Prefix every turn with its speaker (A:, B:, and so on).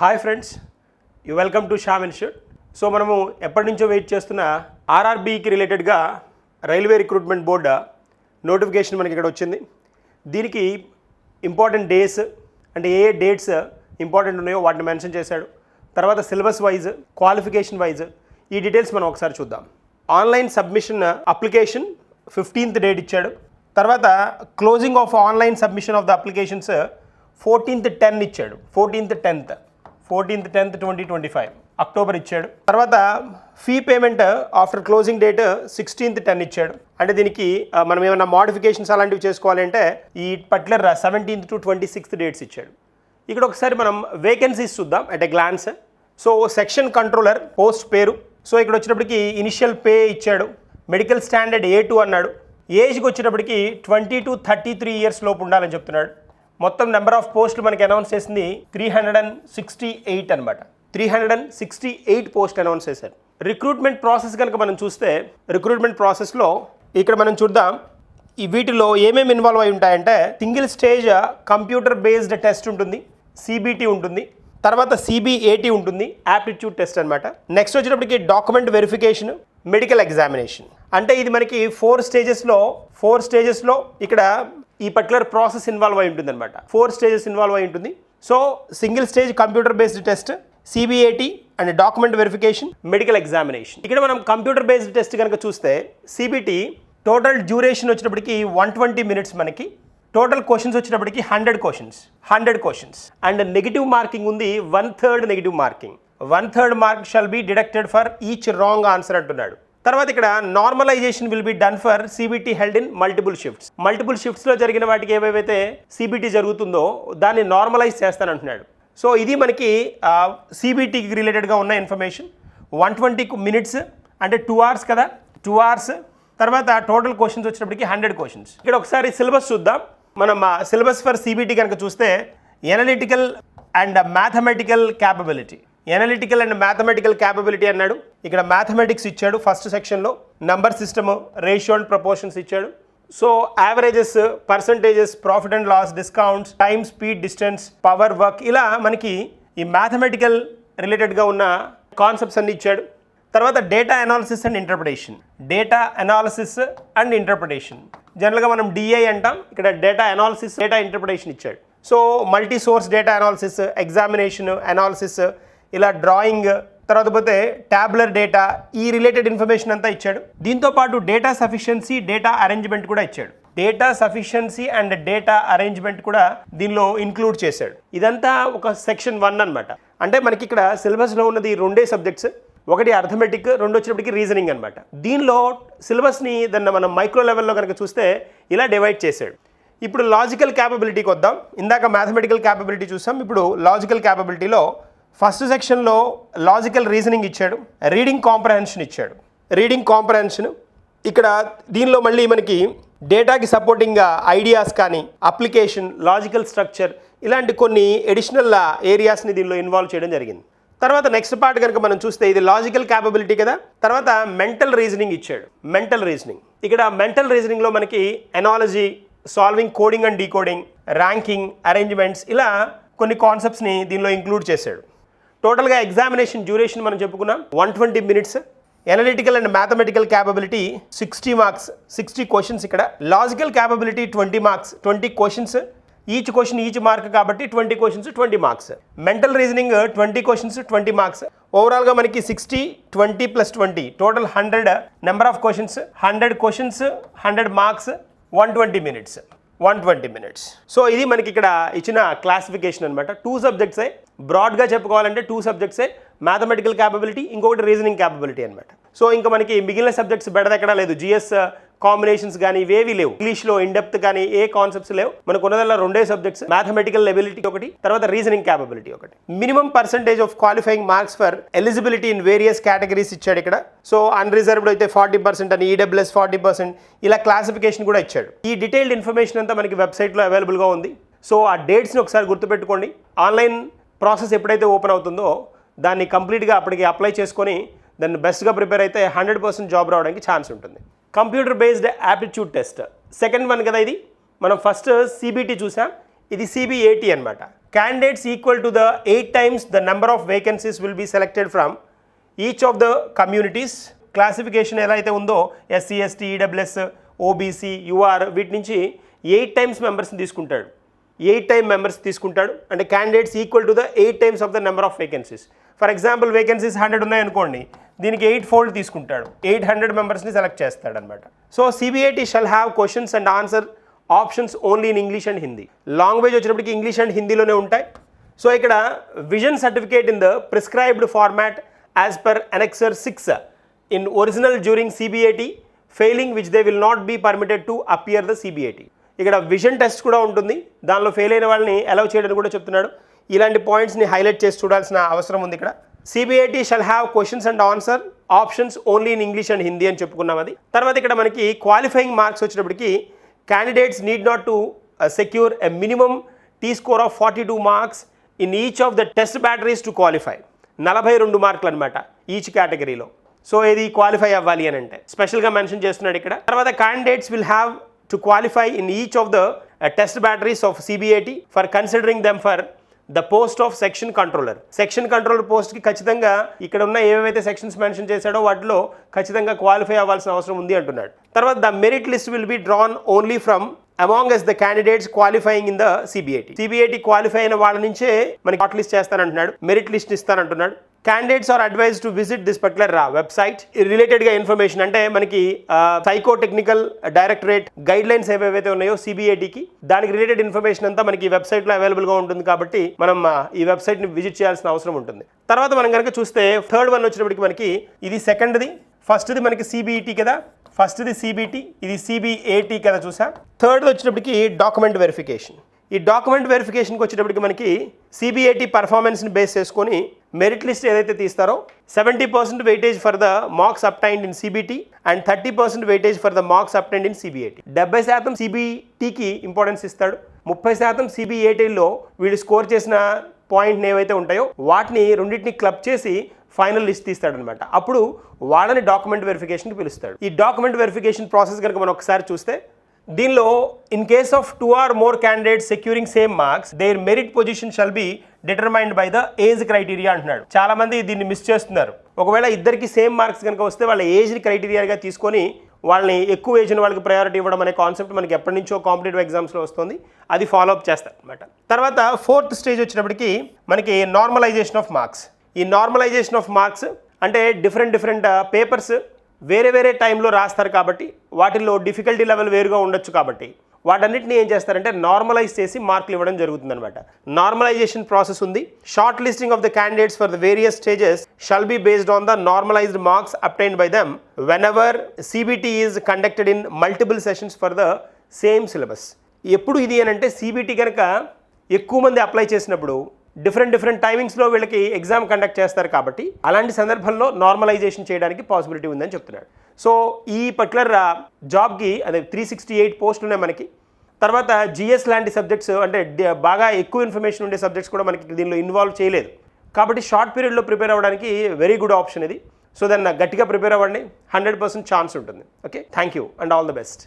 A: Hi friends you welcome to Sham institute so మనము ఎప్పటి నుంచో వెయిట్ చేస్తున్న ఆర్ఆర్బీకి రిలేటెడ్గా రైల్వే రిక్రూట్మెంట్ బోర్డు నోటిఫికేషన్ మనకి ఇక్కడ వచ్చింది. దీనికి ఇంపార్టెంట్ డేస్ అంటే ఏ ఏ డేట్స్ ఇంపార్టెంట్ ఉన్నాయో వాటిని మెన్షన్ చేశాడు. తర్వాత సిలబస్ వైజ్ క్వాలిఫికేషన్ వైజ్ ఈ డీటెయిల్స్ మనం ఒకసారి చూద్దాం. Online submission application fifteenth date ఇచ్చాడు. తర్వాత closing of online submission of the applications fourteenth ten ఇచ్చాడు. Fourteenth tenth. Fourteenth tenth twenty twenty five October ఇచ్చాడు. తర్వాత fee payment after closing date sixteenth ten ఇచ్చాడు. అంటే దీనికి మనం ఏమైనా మాడిఫికేషన్స్ అలాంటివి చేసుకోవాలంటే ఈ particular seventeenth to twenty sixth dates ఇచ్చాడు. ఇక్కడ ఒకసారి మనం వేకెన్సీస్ చూద్దాం at a glance so section controller post పేరు. సో ఇక్కడ వచ్చినప్పటికి ఇనిషియల్ పే ఇచ్చాడు. మెడికల్ స్టాండర్డ్ ఏ టూ అన్నాడు. ఏజ్కి వచ్చేటప్పటికి twenty to thirty three years లోపు ఉండాలని చెప్తున్నాడు. మొత్తం నెంబర్ ఆఫ్ పోస్టులు మనకి అనౌన్స్ చేసింది three hundred and sixty eight అనమాట three hundred and sixty eight post announce చేశారు. రిక్రూట్మెంట్ ప్రాసెస్ కనుక మనం చూస్తే రిక్రూట్మెంట్ ప్రాసెస్లో ఇక్కడ మనం చూద్దాం. ఈ వీటిలో ఏమేమి ఇన్వాల్వ్ అయి ఉంటాయంటే single stage computer based test ఉంటుంది సిబిటి ఉంటుంది తర్వాత సిబిఏటి ఉంటుంది యాప్టిట్యూడ్ టెస్ట్ అనమాట నెక్స్ట్ వచ్చేటప్పటికి డాక్యుమెంట్ వెరిఫికేషన్ మెడికల్ ఎగ్జామినేషన్ అంటే ఇది మనకి ఫోర్ స్టేజెస్లో ఫోర్ స్టేజెస్లో ఇక్కడ ఈ పర్టికులర్ ప్రాసెస్ ఇన్వాల్వ్ అయి ఉంటుంది అనమాట ఫోర్ స్టేజెస్ ఇన్వాల్వ్ అయి ఉంటుంది. So single stage computer based test CBIT and document verification medical examination ఇక్కడ మనం కంప్యూటర్ బేస్డ్ టెస్ట్ కనుక చూస్తే సిబిటి టోటల్ డ్యూరేషన్ వచ్చినప్పటికి వన్ ట్వంటీ మినిట్స్ మనకి. టోటల్ క్వశ్చన్స్ వచ్చినప్పటికి hundred questions hundred questions and negative marking ఉంది one third negative marking one third mark shall be deducted for each wrong answer అంటున్నాడు. తర్వాత ఇక్కడ normalization will be done for CBT held in multiple shifts multiple షిఫ్ట్స్లో జరిగిన వాటికి ఏవేవైతే CBT జరుగుతుందో దాన్ని normalise చేస్తానంటున్నాడు. So ఇది మనకి సిబిటికి రిలేటెడ్గా ఉన్న ఇన్ఫర్మేషన్ వన్ ట్వంటీ మినిట్స్ అంటే టూ అవర్స్ కదా? టూ అవర్స్ తర్వాత టోటల్ క్వశ్చన్స్ వచ్చినప్పటికి హండ్రెడ్ క్వశ్చన్స్ ఇక్కడ ఒకసారి సిలబస్ చూద్దాం. మనం సిలబస్ ఫర్ సిబిటి కనుక చూస్తే analytical and mathematical capability analytical and mathematical capability అన్నాడు. ఇక్కడ మ్యాథమెటిక్స్ ఇచ్చాడు ఫస్ట్ సెక్షన్లో number system ratio and proportions ఇచ్చాడు. So averages percentages profit and loss discounts time speed distance power work ఇలా మనకి ఈ మ్యాథమెటికల్ రిలేటెడ్గా ఉన్న కాన్సెప్ట్స్ అన్ని ఇచ్చాడు. తర్వాత data analysis and interpretation data analysis and interpretation జనరల్గా మనం డిఐ అంటాం. ఇక్కడ డేటా అనాలిసిస్ డేటా ఇంటర్ప్రిటేషన్ ఇచ్చాడు. So multi source data analysis examination analysis ఇలా డ్రాయింగ్ తర్వాత పోతే ట్యాబ్లర్ డేటా ఈ రిలేటెడ్ ఇన్ఫర్మేషన్ అంతా ఇచ్చాడు. దీంతో పాటు డేటా సఫిషియన్సీ డేటా అరేంజ్మెంట్ కూడా ఇచ్చాడు. Data sufficiency and data arrangement కూడా దీనిలో ఇంక్లూడ్ చేశాడు. ఇదంతా ఒక సెక్షన్ వన్ అనమాట అంటే మనకి ఇక్కడ సిలబస్లో ఉన్నది రెండే సబ్జెక్ట్స్ ఒకటి అర్థమెటిక్ రెండు వచ్చినప్పటికి రీజనింగ్ అనమాట దీనిలో సిలబస్ని దాన్ని మనం మైక్రో లెవెల్లో కనుక చూస్తే ఇలా డివైడ్ చేశాడు. ఇప్పుడు లాజికల్ క్యాపబిలిటీకి వద్దాం ఇందాక మ్యాథమెటికల్ క్యాపబిలిటీ చూసాం. ఇప్పుడు లాజికల్ క్యాపబిలిటీలో ఫస్ట్ సెక్షన్లో లాజికల్ రీజనింగ్ ఇచ్చాడు రీడింగ్ కాంప్రహెన్షన్ ఇచ్చాడు. రీడింగ్ కాంప్రహెన్షన్ ఇక్కడ దీనిలో మళ్ళీ మనకి డేటాకి సపోర్టింగ్గా ఐడియాస్ కానీ అప్లికేషన్ లాజికల్ స్ట్రక్చర్ ఇలాంటి కొన్ని ఎడిషనల్ ఏరియాస్ని దీనిలో ఇన్వాల్వ్ చేయడం జరిగింది. తర్వాత నెక్స్ట్ పార్ట్ కనుక మనం చూస్తే ఇది లాజికల్ క్యాపబిలిటీ కదా తర్వాత మెంటల్ రీజనింగ్ ఇచ్చాడు. Mental reasoning. ఇక్కడ మెంటల్ రీజనింగ్లో మనకి analogy solving coding and decoding ranking arrangements ఇలా కొన్ని కాన్సెప్ట్స్ని దీనిలో ఇంక్లూడ్ చేశాడు. టోటల్గా ఎగ్జామినేషన్ డ్యూరేషన్ మనం చెప్పుకున్నాం. One twenty minutes analytical and mathematical capability sixty marks sixty questions ఇక్కడ. Logical capability twenty marks twenty questions each question each mark కాబట్టి twenty questions twenty marks mental reasoning twenty questions twenty marks ఓవరాల్గా మనకి sixty twenty plus twenty total hundred number of questions hundred questions hundred marks one twenty minutes one twenty minutes so ఇది మనకి ఇక్కడ ఇచ్చిన classification అనమాట two సబ్జెక్ట్సే బ్రాడ్గా చెప్పుకోవాలంటే టూ సబ్జెక్ట్సే మ్యాథమెటికల్ క్యాపబిలిటీ ఇంకొకటి రీజనింగ్ క్యాపబిలిటీ అనమాట సో ఇంకా మనకి మిగిలిన సబ్జెక్ట్స్ బెడదెక్కడా లేదు. జిఎస్ కాంబినేషన్స్ కానీ ఇవేవి లేవు. ఇంగ్లీష్లో ఇన్డెప్త్ కానీ ఏ కాన్సెప్ట్స్ లేవు. మనకు ఉన్నదల్లా రెండే సబ్జెక్ట్స్ మ్యాథమెటికల్ ఎబిలిటీ ఒకటి తర్వాత రీజనింగ్ క్యాపబిలిటీ ఒకటి. Minimum percentage of qualifying marks for eligibility in various categories ఇచ్చాడు ఇక్కడ. సో అన్రిజర్వ్డ్ అయితే ఫార్టీ పర్సెంట్ అని ఈడబ్ల్యూఎస్ ఫార్టీ పర్సెంట్ ఇలా క్లాసిఫికేషన్ కూడా ఇచ్చాడు. ఈ డీటెయిల్డ్ ఇన్ఫర్మేషన్ అంతా మనకి వెబ్సైట్లో అవైలబుల్గా ఉంది. సో ఆ డేట్స్ని ఒకసారి గుర్తుపెట్టుకోండి. ఆన్లైన్ ప్రాసెస్ ఎప్పుడైతే ఓపెన్ అవుతుందో దాన్ని కంప్లీట్గా అప్పటికి అప్లై చేసుకొని దాన్ని బెస్ట్గా ప్రిపేర్ అయితే హండ్రెడ్ పర్సెంట్ జాబ్ రావడానికి ఛాన్స్ ఉంటుంది. Computer based aptitude test second one కదా ఇది? మనం ఫస్ట్ సిబిటీ చూసాం. ఇది సిబిఏటీ అనమాట candidates equal to the eight times the number of vacancies will be selected from each of the communities classification ఎలా అయితే ఉందో? SC ST EWS OBC UR వీటి నుంచి ఎయిట్ టైమ్స్ మెంబర్స్ని తీసుకుంటాడు. ఎయిట్ టైమ్ మెంబర్స్ తీసుకుంటాడు. అంటే candidates equal to the eight times of the number of vacancies for example vacancies hundred ఉన్నాయనుకోండి దీనికి ఎయిట్ ఫోల్డ్ తీసుకుంటాడు. ఎయిట్ హండ్రెడ్ మెంబర్స్ని సెలెక్ట్ చేస్తాడు అనమాట so CBIT shall have questions and answer options only in English and Hindi language వచ్చినప్పటికి English and హిందీలోనే ఉంటాయి. So ఇక్కడ vision certificate in the prescribed format as per annexure six in original during CBIT failing which they will not be permitted to appear the CBIT ఇక్కడ vision test కూడా ఉంటుంది. దానిలో fail అయిన వాళ్ళని allow చేయడం కూడా చెప్తున్నాడు. ఇలాంటి పాయింట్స్ని హైలైట్ చేసి చూడాల్సిన అవసరం ఉంది ఇక్కడ. CBIT shall have questions and answer options only in English and Hindi అని చెప్పుకున్నాం అది. తర్వాత ఇక్కడ మనకి క్వాలిఫైయింగ్ మార్క్స్ వచ్చినప్పటికీ candidates need not to secure a a minimum T score of 42 marks in each of the test batteries to qualify. నలభై రెండు మార్కులు అనమాట ఈచ్ కేటగిరీలో సో ఇది క్వాలిఫై అవ్వాలి అని అంటే. స్పెషల్గా మెన్షన్ చేస్తున్నాడు ఇక్కడ. తర్వాత candidates will have to qualify in each of the test batteries of CBIT for considering them for the post of section controller section controller పోస్ట్కి ఖచ్చితంగా ఇక్కడ ఉన్న ఏవైతే సెక్షన్స్ మెన్షన్ చేశాడో వాటిలో ఖచ్చితంగా క్వాలిఫై అవ్వాల్సిన అవసరం ఉంది అంటున్నాడు. తర్వాత the merit list will be drawn only from amongst the candidates qualifying in the CBIT CBIT qualify అయిన వాళ్ళ నుంచే మనకి హాట్ లిస్ట్ చేస్తానంటున్నాడు merit list ఇస్తానంటున్నాడు. Candidates are advise to visit this particular website రిలేటెడ్గా ఇన్ఫర్మేషన్ అంటే మనకి psycho technical directorate guidelines ఏవైతే ఉన్నాయో సిబిఐటికి దానికి రిలేటెడ్ ఇన్ఫర్మేషన్ అంతా మనకి ఈ వెబ్సైట్లో అవైలబుల్గా ఉంటుంది కాబట్టి మనం uh, ఈ వెబ్సైట్ని విజిట్ చేయాల్సిన అవసరం ఉంటుంది. తర్వాత మనం కనుక చూస్తే థర్డ్ వన్ వచ్చినప్పటికి మనకి ఇది సెకండ్ది ఫస్ట్ది మనకి సిబిఈటి కదా. ఫస్ట్ది సిబిటి ఇది సిబిఏటి కదా చూసా. థర్డ్ వచ్చేటప్పటికి డాక్యుమెంట్ వెరిఫికేషన్ ఈ డాక్యుమెంట్ వెరిఫికేషన్కి వచ్చేటప్పటికి మనకి సిబిఐటి పర్ఫార్మెన్స్ని బేస్ చేసుకొని మెరిట్ లిస్ట్ ఏదైతే తీస్తారో seventy percent weightage for the marks obtained in CBT and thirty percent weightage for the marks obtained in CBIT డెబ్బై శాతం సిబిటీకి ఇంపార్టెన్స్ ఇస్తాడు. ముప్పై శాతం సిబిఐటీలో వీళ్ళు స్కోర్ చేసిన పాయింట్ని ఏవైతే ఉంటాయో వాటిని రెండింటిని క్లబ్ చేసి ఫైనల్ లిస్ట్ తీస్తాడనమాట. అప్పుడు వాళ్ళని డాక్యుమెంట్ వెరిఫికేషన్కి పిలుస్తాడు. ఈ డాక్యుమెంట్ వెరిఫికేషన్ ప్రాసెస్ కనుక మనం ఒకసారి చూస్తే దీనిలో in case of two or more candidates securing same marks their merit position shall be determined by the age criteria అంటున్నాడు. చాలా మంది దీన్ని మిస్ చేస్తున్నారు. ఒకవేళ ఇద్దరికి సేమ్ మార్క్స్ కనుక వస్తే వాళ్ళ ఏజ్ని క్రైటీరియాగా తీసుకొని వాళ్ళని ఎక్కువ ఏజ్ వాళ్ళకి ప్రయారిటీ ఇవ్వడం అనే కాన్సెప్ట్ మనకి ఎప్పటి నుంచో కాంపిటేటివ్ ఎగ్జామ్స్లో వస్తుంది. అది ఫాలో అప్ చేస్తారు అనమాట తర్వాత ఫోర్త్ స్టేజ్ వచ్చినప్పటికి మనకి నార్మలైజేషన్ ఆఫ్ మార్క్స్ ఈ నార్మలైజేషన్ ఆఫ్ మార్క్స్ అంటే డిఫరెంట్ డిఫరెంట్ పేపర్స్ వేరే వేరే టైంలో రాస్తారు కాబట్టి వాటిల్లో డిఫికల్టీ లెవెల్ వేరుగా ఉండొచ్చు కాబట్టి వాటన్నిటిని ఏం చేస్తారంటే నార్మలైజ్ చేసి మార్కులు ఇవ్వడం జరుగుతుందనమాట నార్మలైజేషన్ ప్రాసెస్ ఉంది. Shortlisting of the candidates for the various stages shall be based on the normalized marks obtained by them whenever CBT is conducted in multiple sessions for the same syllabus ఎప్పుడు ఇది అని అంటే CBT కనుక ఎక్కువ మంది apply చేసినప్పుడు different different టైమింగ్స్లో వీళ్ళకి ఎగ్జామ్ కండక్ట్ చేస్తారు కాబట్టి అలాంటి సందర్భంలో నార్మలైజేషన్ చేయడానికి పాసిబిలిటీ ఉందని చెప్తున్నాడు. సో ఈ పర్టికులర్ జాబ్కి uh, అదే త్రీ సిక్స్టీ ఎయిట్ పోస్టులు ఉన్నాయి మనకి. తర్వాత జిఎస్ లాంటి సబ్జెక్ట్స్ అంటే బాగా ఎక్కువ ఇన్ఫర్మేషన్ ఉండే సబ్జెక్ట్స్ కూడా మనకి దీనిలో ఇన్వాల్వ్ చేయలేదు. కాబట్టి షార్ట్ పీరియడ్లో ప్రిపేర్ అవ్వడానికి వెరీ గుడ్ ఆప్షన్ ఇది. సో దాన్ని గట్టిగా ప్రిపేర్ అవ్వండి. హండ్రెడ్ పర్సెంట్ ఛాన్స్ ఉంటుంది. Okay thank you and all the best